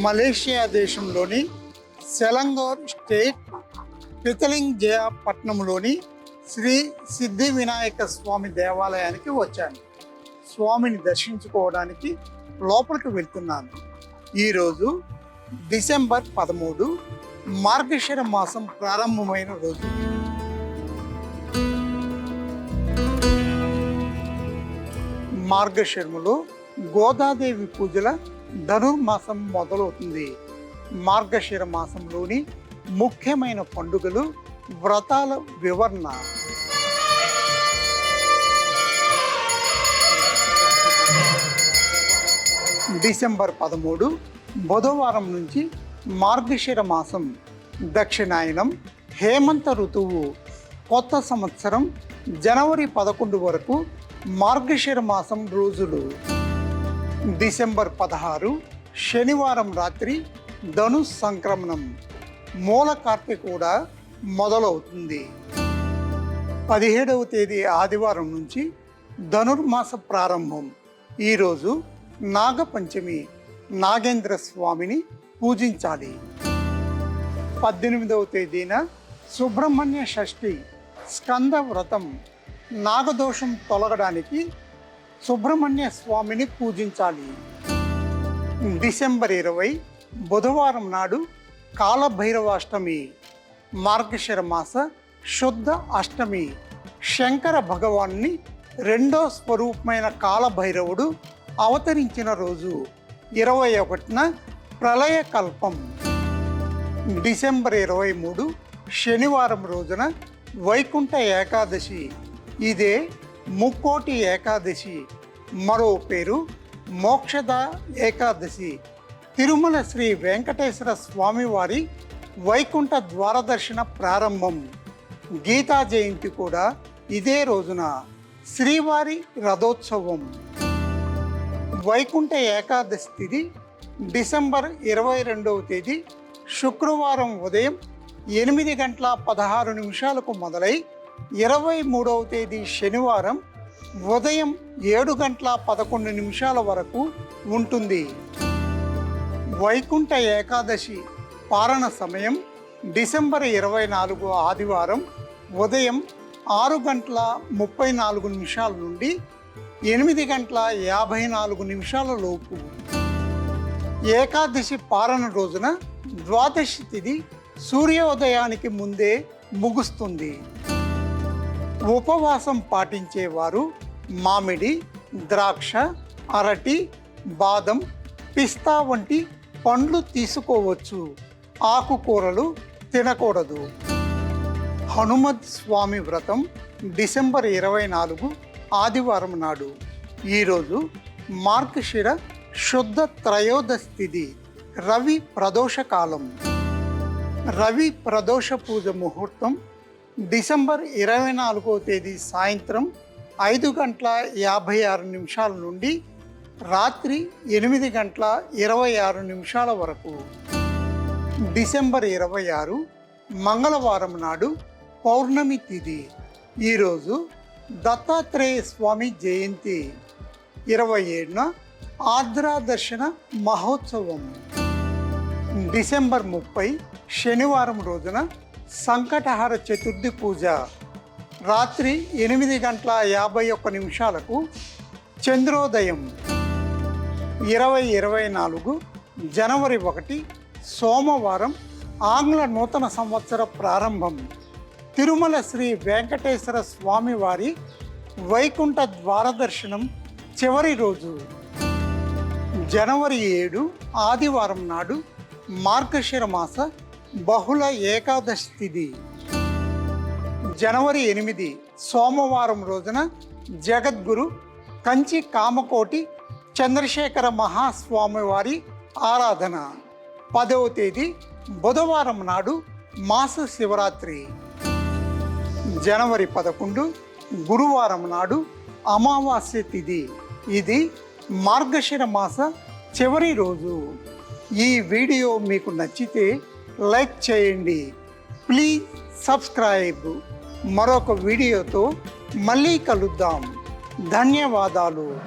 Malaysia దేశంలోని Selangor state పితలింగ్ జయా పట్టణంలోని శ్రీ సిద్ధి వినాయక స్వామి దేవాలయానికి వచ్చాను. స్వామిని దర్శించుకోవడానికి లోపలికి వెళ్తున్నాను. ఈరోజు డిసెంబర్ పదమూడు మార్గశిర మాసం ప్రారంభమైన రోజు. మార్గశిరములో గోదాదేవి పూజల ధనుర్మాసం మొదలవుతుంది. మార్గశిర మాసంలోని ముఖ్యమైన పండుగలు వ్రతాల వివరణ. డిసెంబర్ పదమూడు బుధవారం నుంచి మార్గశిర మాసం. దక్షిణాయనం హేమంత ఋతువు. కొత్త సంవత్సరం జనవరి పదకొండు వరకు మార్గశిర మాసం రోజులు. డిసెంబర్ పదహారు శనివారం రాత్రి ధను సంక్రమణం మూల కార్తె కూడా మొదలవుతుంది. పదిహేడవ తేదీ ఆదివారం నుంచి ధనుర్మాస ప్రారంభం. ఈరోజు నాగపంచమి నాగేంద్ర స్వామిని పూజించాలి. పద్దెనిమిదవ తేదీన సుబ్రహ్మణ్య షష్ఠి స్కంద వ్రతం నాగదోషం తొలగడానికి సుబ్రహ్మణ్య స్వామిని పూజించాలి. డిసెంబర్ ఇరవై బుధవారం నాడు కాలభైరవాష్టమి మార్గశిర మాస శుద్ధ అష్టమి. శంకర భగవాన్ని రెండో స్వరూపమైన కాలభైరవుడు అవతరించిన రోజు ఇరవై ఒకటిన ప్రళయ కల్పం. డిసెంబర్ ఇరవై మూడు శనివారం రోజున వైకుంఠ ఏకాదశి. ఇదే ముక్కోటి ఏకాదశి మరో పేరు మోక్షద ఏకాదశి. తిరుమల శ్రీ వెంకటేశ్వర స్వామివారి వైకుంఠ ద్వారదర్శన ప్రారంభం. గీతా జయంతి కూడా ఇదే రోజున శ్రీవారి రథోత్సవం. వైకుంఠ ఏకాదశి తిథి డిసెంబర్ ఇరవై రెండవ తేదీ శుక్రవారం ఉదయం ఎనిమిది గంటల పదహారు నిమిషాలకు మొదలై ఇరవై మూడవ తేదీ శనివారం ఉదయం ఏడు గంటల పదకొండు నిమిషాల వరకు ఉంటుంది. వైకుంఠ ఏకాదశి పారణ సమయం డిసెంబర్ ఇరవై నాలుగు ఆదివారం ఉదయం ఆరు గంటల ముప్పై నాలుగు నిమిషాల నుండి ఎనిమిది గంటల యాభై నాలుగు నిమిషాల లోపు. ఏకాదశి పారణ రోజున ద్వాదశి తిథి సూర్యోదయానికి ముందే ముగుస్తుంది. ఉపవాసం పాటించేవారు మామిడి ద్రాక్ష అరటి బాదం పిస్తా వంటి పండ్లు తీసుకోవచ్చు. ఆకుకూరలు తినకూడదు. హనుమత్ స్వామి వ్రతం డిసెంబర్ ఇరవై నాలుగు ఆదివారం నాడు. ఈరోజు మార్గశిర శుద్ధ త్రయోదశి తిథి రవి ప్రదోష కాలం. రవి ప్రదోష పూజ ముహూర్తం డిసెంబర్ ఇరవై నాలుగో తేదీ సాయంత్రం ఐదు గంటల యాభై ఆరు నిమిషాల నుండి రాత్రి ఎనిమిది గంటల ఇరవై ఆరు నిమిషాల వరకు. డిసెంబర్ ఇరవై ఆరు మంగళవారం నాడు పౌర్ణమి తిథి ఈరోజు దత్తాత్రేయ స్వామి జయంతి. ఇరవై ఏడున ఆర్ద్రా దర్శన మహోత్సవం. డిసెంబర్ ముప్పై శనివారం రోజున సంకటహార చతుర్థి పూజ రాత్రి ఎనిమిది గంటల యాభై ఒక్క నిమిషాలకు చంద్రోదయం ఇరవై ఇరవై నాలుగు జనవరి ఒకటి సోమవారం ఆంగ్ల నూతన సంవత్సర ప్రారంభం. తిరుమల శ్రీ వెంకటేశ్వర స్వామివారి వైకుంఠ ద్వారదర్శనం చివరి రోజు. జనవరి ఏడు ఆదివారం నాడు మార్గశిర మాస బహుళ ఏకాదశి తిథి జనవరి ఎనిమిది సోమవారం రోజున జగద్గురు కంచి కామకోటి చంద్రశేఖర మహాస్వామి వారి ఆరాధన. పదవ తేదీ బుధవారం నాడు మాస శివరాత్రి. జనవరి పదకొండు గురువారం నాడు అమావాస్య తిథి ఇది మార్గశిర మాస చివరి రోజు. ఈ వీడియో మీకు నచ్చితే లైక్ చేయండి. Please subscribe. మరొక వీడియోతో మళ్ళీ కలుద్దాం. ధన్యవాదాలు.